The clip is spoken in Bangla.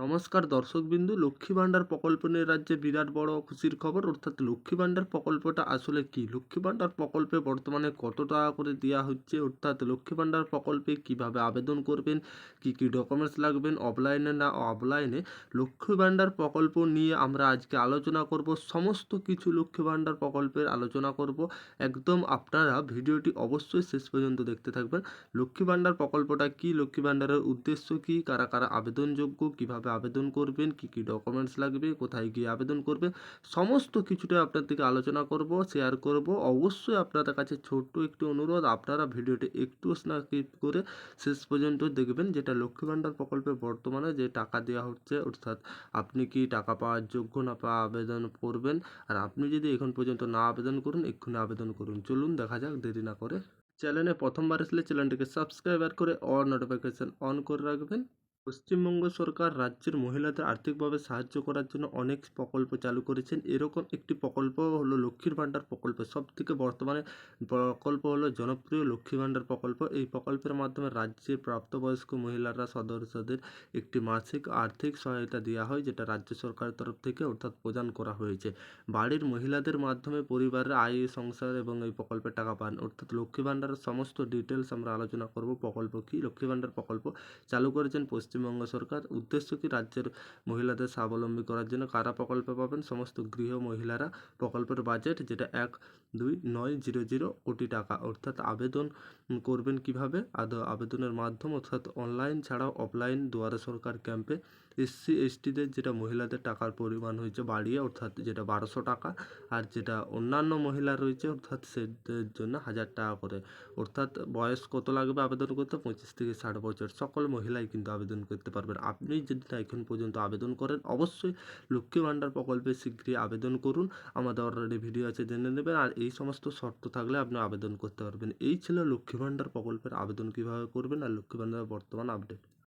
নমস্কার দর্শকবিন্দু, লক্ষ্মী ভাণ্ডার প্রকল্প নিয়ে রাজ্যে বিরাট বড় খুশির খবর। অর্থাৎ লক্ষ্মী ভাণ্ডার প্রকল্পটা আসলে কি? লক্ষ্মী ভাণ্ডার প্রকল্পে বর্তমানে কত টাকা করে দেওয়া হচ্ছে? অর্থাৎ লক্ষ্মী ভাণ্ডার প্রকল্পে কীভাবে আবেদন করবেন? কি কি ডকুমেন্টস লাগবেন? অফলাইনে না অফলাইনে লক্ষ্মী ভাণ্ডার প্রকল্প নিয়ে আমরা আজকে আলোচনা করব। সমস্ত কিছু লক্ষ্মী ভাণ্ডার প্রকল্পের আলোচনা করব। একদম আপনারা ভিডিওটি অবশ্যই শেষ পর্যন্ত দেখতে থাকবেন। লক্ষ্মী ভাণ্ডার প্রকল্পটা কি? লক্ষ্মী ভাণ্ডারের উদ্দেশ্য কি? কারা কারা আবেদনযোগ্য? কীভাবে আবেদন করবেন, কি কি ডকুমেন্টস লাগবে, কোথায় গিয়ে আবেদন করবেন, সমস্ত কিছুটা আপনার থেকে আলোচনা করব শেয়ার করব। অবশ্যই আপনাদের কাছে ছোট্ট একটি অনুরোধ, আপনারা ভিডিওটি একটু স্কিপ করে শেষ পর্যন্ত দেখবেন, যেটা লক্ষ্মী ভাণ্ডার প্রকল্পে বর্তমানে যে টাকা দেওয়া হচ্ছে, অর্থাৎ আপনি কি টাকা পাওয়ার যোগ্য না পাওয়া আবেদন করবেন, আর আপনি যদি এখন পর্যন্ত না আবেদন করুন, এক্ষুনি আবেদন করুন। চলুন, দেখা যাক, দেরি না করে। চ্যানেলে প্রথমবার আসলে চ্যানেলটিকে সাবস্ক্রাইবার করে অল নোটিফিকেশান অন করে রাখবেন। পশ্চিমবঙ্গ সরকার রাজ্যের মহিলাদের আর্থিকভাবে সাহায্য করার জন্য অনেক প্রকল্প চালু করেছেন। এরকম একটি প্রকল্প হলো লক্ষ্মীর ভাণ্ডার প্রকল্প। সব থেকে বর্তমানে প্রকল্প হলো জনপ্রিয় লক্ষ্মী ভাণ্ডার প্রকল্প। এই প্রকল্পের মাধ্যমে রাজ্যের প্রাপ্তবয়স্ক মহিলারা সদস্যদের একটি মাসিক আর্থিক সহায়তা দেওয়া হয়, যেটা রাজ্য সরকারের তরফ থেকে অর্থাৎ প্রদান করা হয়েছে। বাড়ির মহিলাদের মাধ্যমে পরিবারের আয়, সংসার এবং এই প্রকল্পের টাকা পান। অর্থাৎ লক্ষ্মী ভাণ্ডারের সমস্ত ডিটেলস আমরা আলোচনা করব। প্রকল্প কী? লক্ষ্মী ভাণ্ডার প্রকল্প চালু করেছেন পশ্চিমবঙ্গ সরকার উদ্দেশ্য কি রাজ্যের মহিলাদের স্বাবলম্বী করার জন্য কারা প্রকল্প পাবেন? সমস্ত গৃহ মহিলারা প্রকল্পের বাজেট যেটা এক, দুই, নয় জিরো জিরো কোটি টাকা। অর্থাৎ আবেদন করবেন কীভাবে? আবেদনের মাধ্যম অর্থাৎ অনলাইন ছাড়াও অফলাইন দুয়ারে সরকার ক্যাম্পে এসসি এসটিদের যেটা মহিলাদের টাকার পরিমাণ হয়েছে বাড়িয়ে, অর্থাৎ যেটা বারোশো টাকা, আর যেটা অন্যান্য মহিলা রয়েছে, অর্থাৎ সেদের জন্য হাজার টাকা করে। অর্থাৎ বয়স কত লাগবে আবেদন করতে? পঁচিশ থেকে ষাট বছর। সকল মহিলাই কিন্তু আবেদন করতে পারবেন। আপনি যদি না এখন পর্যন্ত আবেদন করেন, অবশ্যই লক্ষ্মী ভাণ্ডার প্রকল্পে শীঘ্রই আবেদন করুন। আমাদের অলরেডি ভিডিও আছে, জেনে নেবেন। আর এই সমস্ত শর্ত থাকলে আপনি আবেদন করতে পারবেন। এই ছিল লক্ষ্মী ভাণ্ডার প্রকল্পের আবেদন কীভাবে করবেন আর লক্ষ্মী ভাণ্ডার বর্তমান আপডেট